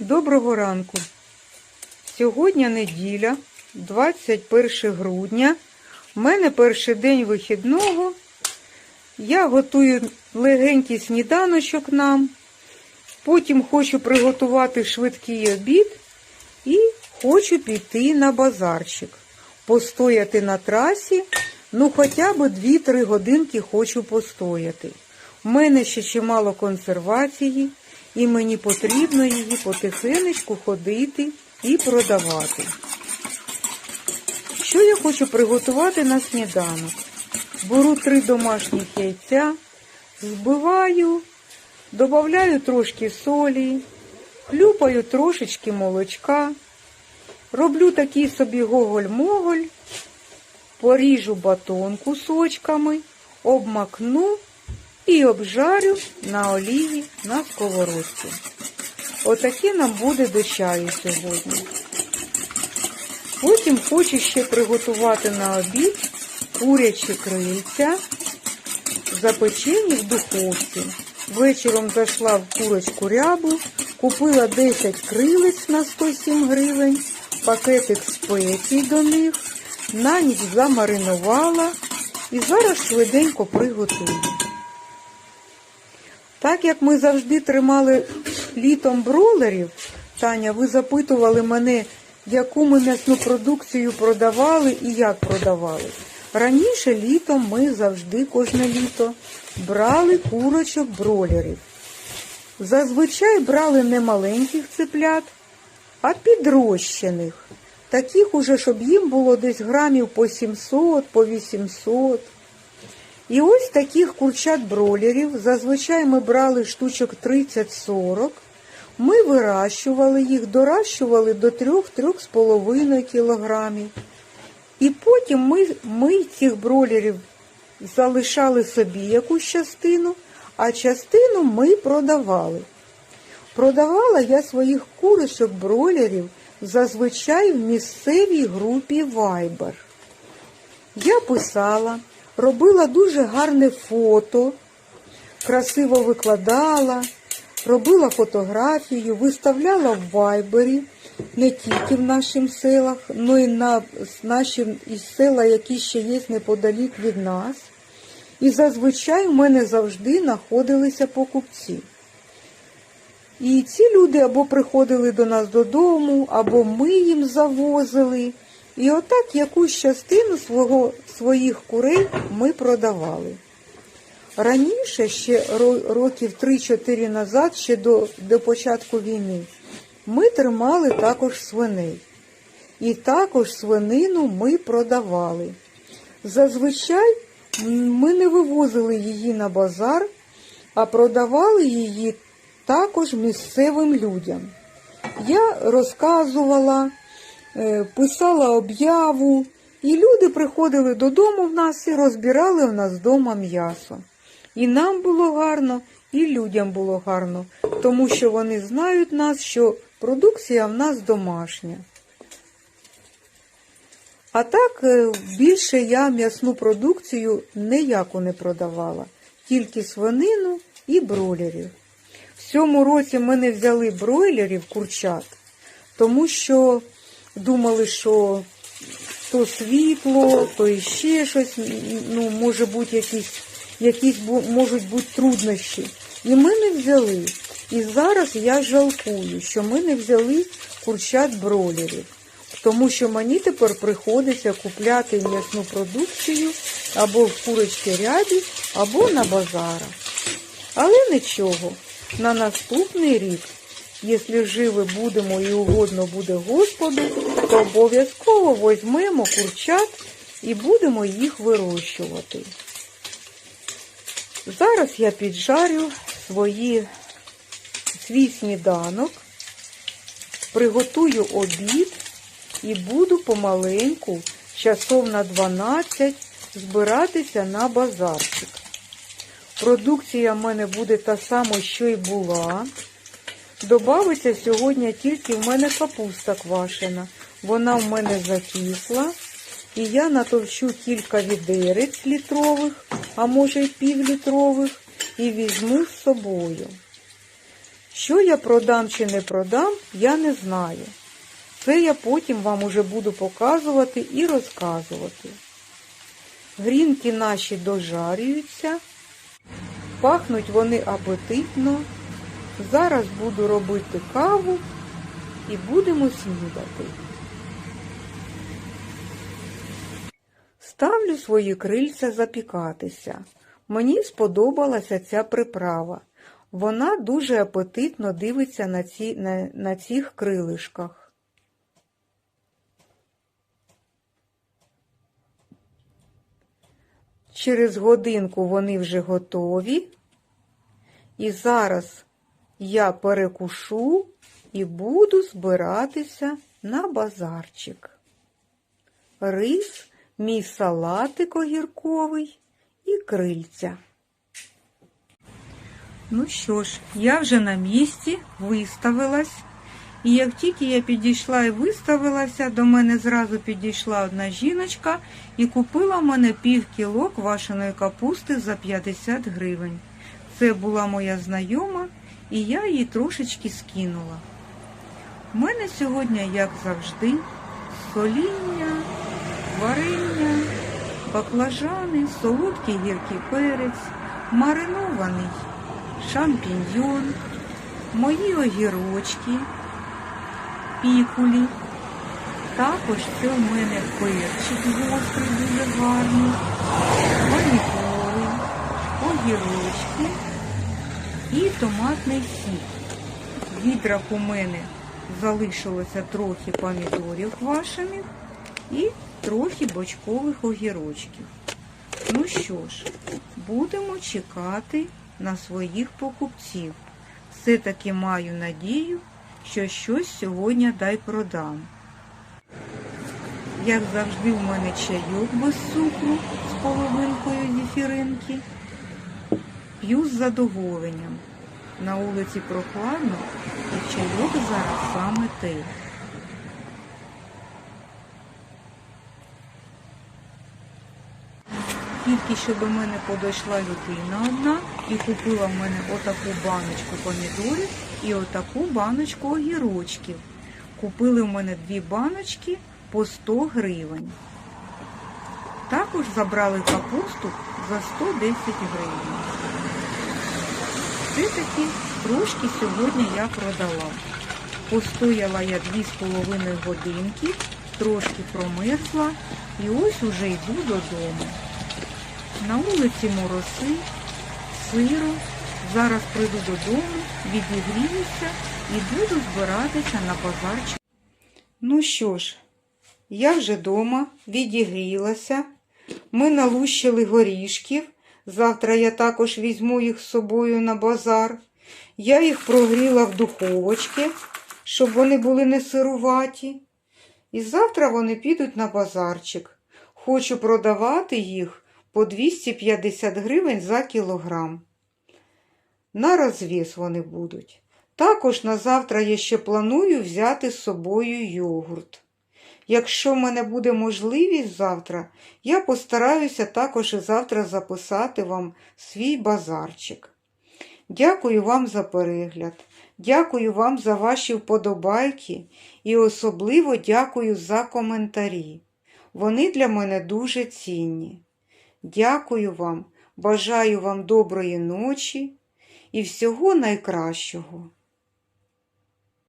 Доброго ранку. Сьогодні неділя, 21 грудня. У мене перший день вихідного. Я готую легенький сніданочок нам. Потім хочу приготувати швидкий обід і хочу піти на базарчик. Постояти на трасі, ну хоча б 2-3 годинки хочу постояти. У мене ще чимало консервації, і мені потрібно її потихенечку ходити і продавати. Що я хочу приготувати на сніданок? Беру три домашніх яйця, збиваю, додаю трошки солі, хлюпаю трошечки молочка, роблю такий собі гоголь-моголь, поріжу батон кусочками, обмакну і обжарю на олії на сковородці. Отаке нам буде до чаю сьогодні. Потім хочу ще приготувати на обід курячі крильця, запечені в духовці. Вечором зайшла в курочку рябу, купила 10 крилець на 107 гривень, пакетик спецій до них, на ніч замаринувала і зараз швиденько приготую. Так як ми завжди тримали літом бролерів, Таня, ви запитували мене, яку ми м'ясну продукцію продавали і як продавали. Раніше літом ми завжди кожне літо брали курочок бролерів. Зазвичай брали не маленьких цеплят, а підрощених. Таких уже, щоб їм було десь грамів по 700, по 800. І ось таких курчат бролерів, зазвичай ми брали штучок 30-40. Ми вирощували їх, доращували до 3-3,5 кілограмів. І потім ми, ми цих бролерів залишали собі якусь частину, а частину ми продавали. Продавала я своїх курочок бролерів зазвичай в місцевій групі Viber. Я писала, робила дуже гарне фото, красиво викладала, робила фотографію, виставляла в Вайбері, не тільки в наших селах, але й на наші із села, які ще є неподалік від нас. І зазвичай в мене завжди знаходилися покупці. І ці люди або приходили до нас додому, або ми їм завозили. І отак якусь частину свого, своїх курей ми продавали. Раніше, ще років 3-4 назад, ще до, до початку війни, ми тримали також свиней. І також свинину ми продавали. Зазвичай ми не вивозили її на базар, а продавали її також місцевим людям. Я розказувала, писала об'яву, і люди приходили додому в нас і розбирали в нас вдома м'ясо. І нам було гарно, і людям було гарно, тому що вони знають нас, що продукція в нас домашня. А так більше я м'ясну продукцію ніяку не продавала, тільки свинину і бройлерів. В цьому році ми не взяли бройлерів курчат, тому що думали, що то світло, то іще щось, ну, може бути якісь, якісь можуть бути труднощі. І ми не взяли. І зараз я жалкую, що ми не взяли курчат бройлерів. Тому що мені тепер приходиться купляти м'ясну продукцію або в курочки рябі, або на базарах. Але нічого, на наступний рік, якщо живі будемо і угодно буде Господу, то обов'язково візьмемо курчат і будемо їх вирощувати. Зараз я піджарю свої, свій сніданок, приготую обід і буду помаленьку, часов на 12, збиратися на базарчик. Продукція в мене буде та сама, що й була. Добавиться сьогодні тільки в мене капуста квашена. Вона в мене закисла. І я натовчу кілька відерець літрових, а може й півлітрових, і візьму з собою. Що я продам чи не продам, я не знаю. Це я потім вам уже буду показувати і розказувати. Грінки наші дожарюються, пахнуть вони апетитно. Зараз буду робити каву і будемо снідати. Ставлю свої крильця запікатися. Мені сподобалася ця приправа. Вона дуже апетитно дивиться на, ці, на, на цих крилишках. Через годинку вони вже готові. І зараз я перекушу і буду збиратися на базарчик. Рис, мій салатик огірковий і крильця. Ну що ж, я вже на місці виставилась. І як тільки я підійшла і виставилася, до мене зразу підійшла одна жіночка і купила в мене пів кіло квашеної капусти за 50 гривень. Це була моя знайома, і я її трошечки скинула. У мене сьогодні, як завжди, соління, варення, баклажани, солодкий гіркий перець, маринований шампіньйон, мої огірочки, пікулі. Також це у мене перчик гострий, дуже гарний, помідори, огірочки і томатний сік. В відрах у мене залишилося трохи помідорів квашених і трохи бочкових огірочків. Ну що ж, будемо чекати на своїх покупців. Все-таки маю надію, що щось сьогодні дай продам. Як завжди, у мене чайок без цукру з половинкою зефіринки. П'ю з задоволенням. На вулиці прохладно і чайок зараз саме те. Тільки що до мене подійшла людина одна і купила в мене отаку баночку помідорів і отаку баночку огірочків. Купили в мене дві баночки по 100 гривень. Також забрали капусту за 110 гривень. Все-таки трошки сьогодні я продала. Постояла я 2,5 годинки, трошки промерзла і ось уже йду додому. На вулиці мороси, сиро. Зараз прийду додому, відігріюся і буду збиратися на базарчик. Ну що ж, я вже вдома відігрілася. Ми налущили горішків. Завтра я також візьму їх з собою на базар. Я їх прогріла в духовочці, щоб вони були не сируваті. І завтра вони підуть на базарчик. Хочу продавати їх по 250 гривень за кілограм. На розвіс вони будуть. Також на завтра я ще планую взяти з собою йогурт. Якщо в мене буде можливість завтра, я постараюся також і завтра записати вам свій базарчик. Дякую вам за перегляд, дякую вам за ваші вподобайки і особливо дякую за коментарі. Вони для мене дуже цінні. Дякую вам, бажаю вам доброї ночі і всього найкращого.